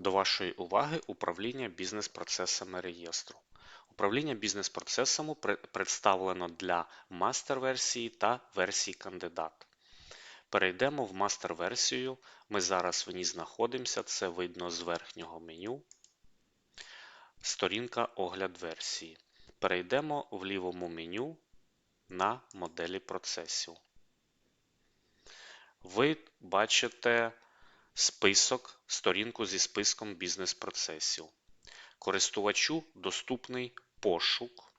До вашої уваги управління бізнес-процесами реєстру. Управління бізнес-процесами представлено для мастер-версії та версії кандидат. Перейдемо в мастер-версію. Ми зараз в ній знаходимося, це видно з верхнього меню. Сторінка огляд версії. Перейдемо в лівому меню на моделі процесів. Ви бачите список, сторінку зі списком бізнес-процесів. Користувачу доступний пошук,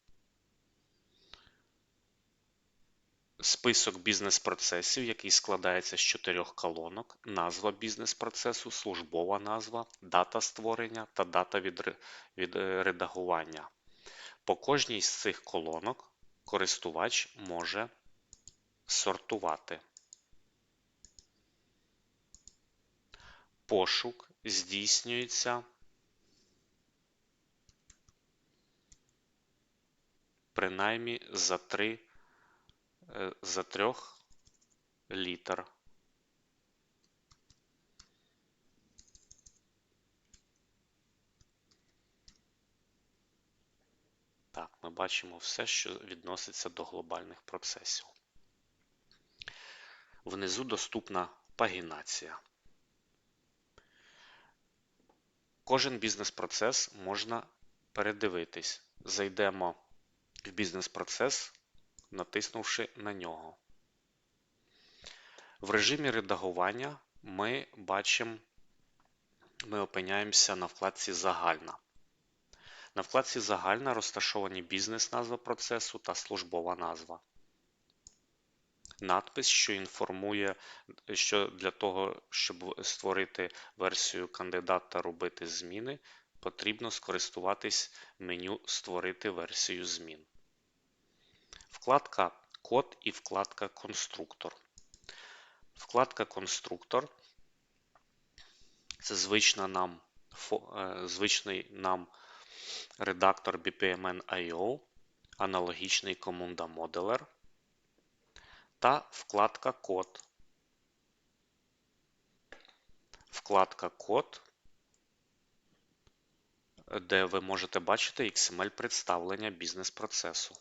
список бізнес-процесів, який складається з чотирьох колонок, назва бізнес-процесу, службова назва, дата створення та дата відредагування. По кожній з цих колонок користувач може сортувати. Пошук здійснюється принаймні за три е, за трьох літер. Так, ми бачимо все, що відноситься до глобальних процесів. Внизу доступна пагінація. Кожен бізнес-процес можна передивитись. Зайдемо в бізнес-процес, натиснувши на нього. В режимі редагування ми бачимо, ми опиняємося на вкладці Загальна. На вкладці Загальна розташовані бізнес-назва процесу та службова назва надпис, що інформує, що для того, щоб створити версію кандидата робити зміни, потрібно скористуватись меню Створити версію змін. Вкладка Код і вкладка Конструктор. Вкладка Конструктор це звична нам, е, звичний нам редактор BPMN.io, аналогічний команда Modeler та вкладка Код. Вкладка Код, де ви можете бачити XML представлення бізнес-процесу.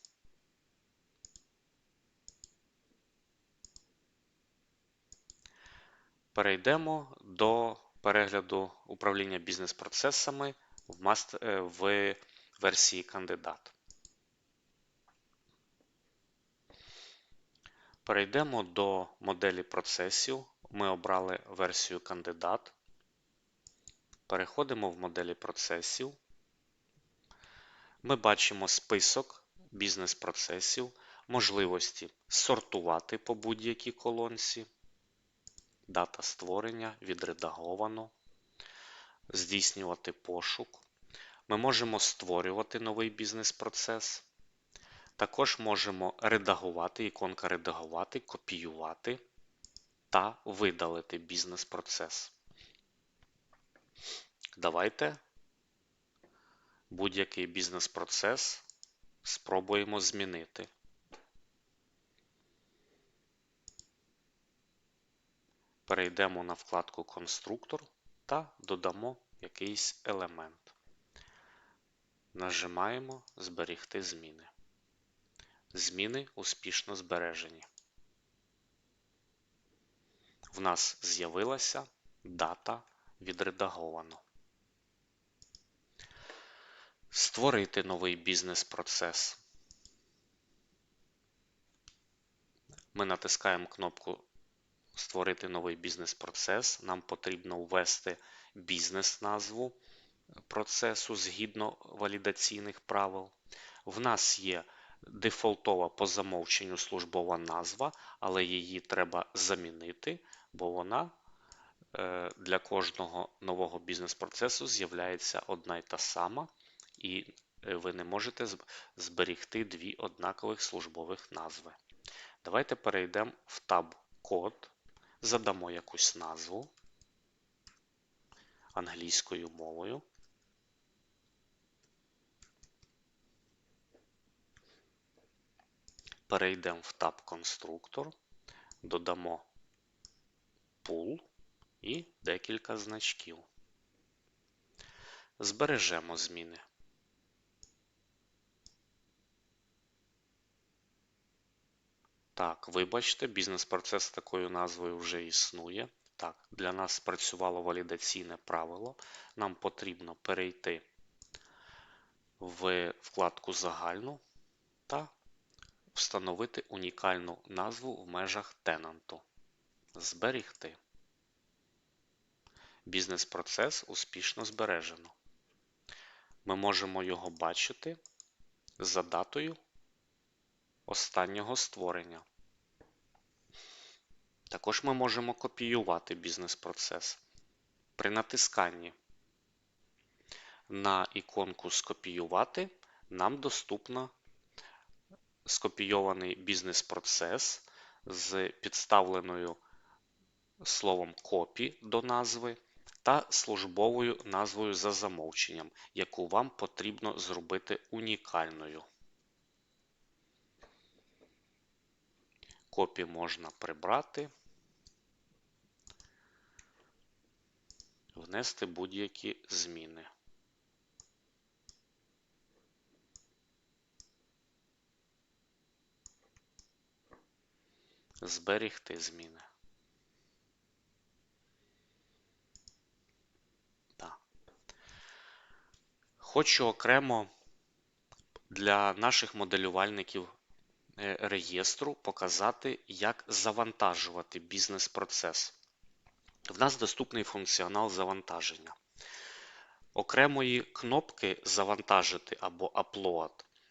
Перейдемо до перегляду управління бізнес-процесами в е, версії кандидат. Перейдемо до моделі процесів. Ми обрали версію кандидат. Переходимо в моделі процесів. Ми бачимо список бізнес-процесів, можливості сортувати по будь-якій колонці, дата створення, відредаговано, здійснювати пошук. Ми можемо створювати новий бізнес-процес. Також можемо редагувати, іконка редагувати, копіювати та видалити бізнес-процес. Давайте будь-який бізнес-процес спробуємо змінити. Перейдемо на вкладку Конструктор та додамо якийсь елемент. Нажимаємо Зберігти зміни. Зміни успішно збережені. В нас з'явилася дата відредаговано. Створити новий бізнес-процес. Ми натискаємо кнопку Створити новий бізнес-процес. Нам потрібно ввести бізнес-назву процесу згідно валідаційних правил. В нас є дефолтова по замовченню службова назва, але її треба замінити, бо вона е, для кожного нового бізнес-процесу з'являється одна й та сама, і е, ви не можете зберігти дві однакових службових назви. Давайте перейдемо в таб Код, задамо якусь назву англійською мовою. Перейдемо в таб Конструктор, додамо Pool і декілька значків. Збережемо зміни. Так, вибачте, бізнес-процес з такою назвою вже існує. Так, для нас спрацювало валідаційне правило. Нам потрібно перейти в вкладку Загальну встановити унікальну назву в межах тенанту. Зберігти. Бізнес-процес успішно збережено. Ми можемо його бачити за датою останнього створення. Також ми можемо копіювати бізнес-процес. При натисканні на іконку Скопіювати нам доступно скопійований бізнес-процес з підставленою словом копі до назви та службовою назвою за замовченням, яку вам потрібно зробити унікальною. Копі можна прибрати, внести будь-які зміни. Зберігти зміни. Так. Хочу окремо для наших моделювальників е, реєстру показати, як завантажувати бізнес-процес. В нас доступний функціонал завантаження. Окремої кнопки Завантажити або Upload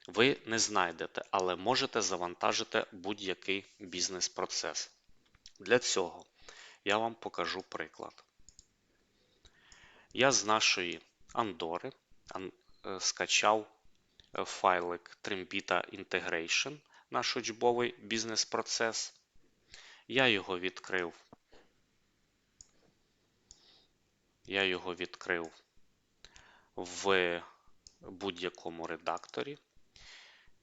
ви не знайдете, але можете завантажити будь-який бізнес-процес. Для цього я вам покажу приклад. Я з нашої Андори е, скачав е, файлик Trimbita Integration, наш учбовий бізнес-процес. Я його відкрив. Я його відкрив в будь-якому редакторі.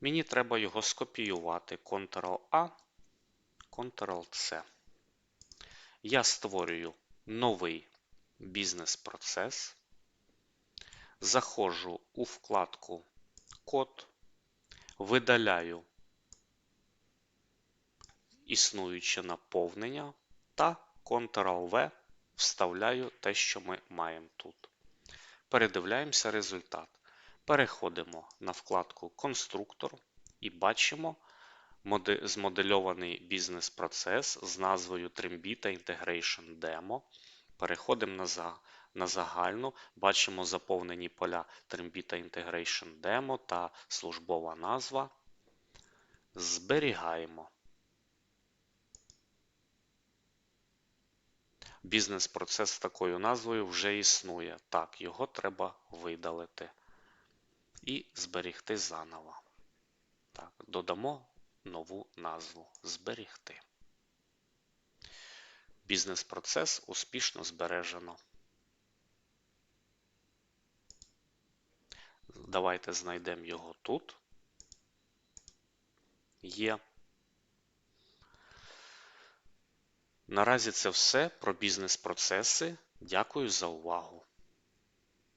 Мені треба його скопіювати Ctrl-A, Ctrl-C. Я створюю новий бізнес-процес. Заходжу у вкладку Код, видаляю існуюче наповнення та Ctrl-V вставляю те, що ми маємо тут. Передивляємося результат. Переходимо на вкладку Конструктор і бачимо змодельований бізнес-процес з назвою Trimbita Integration Demo. Переходимо на загальну, бачимо заповнені поля Trimbita Integration Demo та службова назва. Зберігаємо. Бізнес-процес з такою назвою вже існує. Так, його треба видалити і зберігти заново. Так, Додамо нову назву Зберігти. Бізнес-процес успішно збережено. Давайте знайдемо його тут. Є. Наразі це все про бізнес-процеси. Дякую за увагу.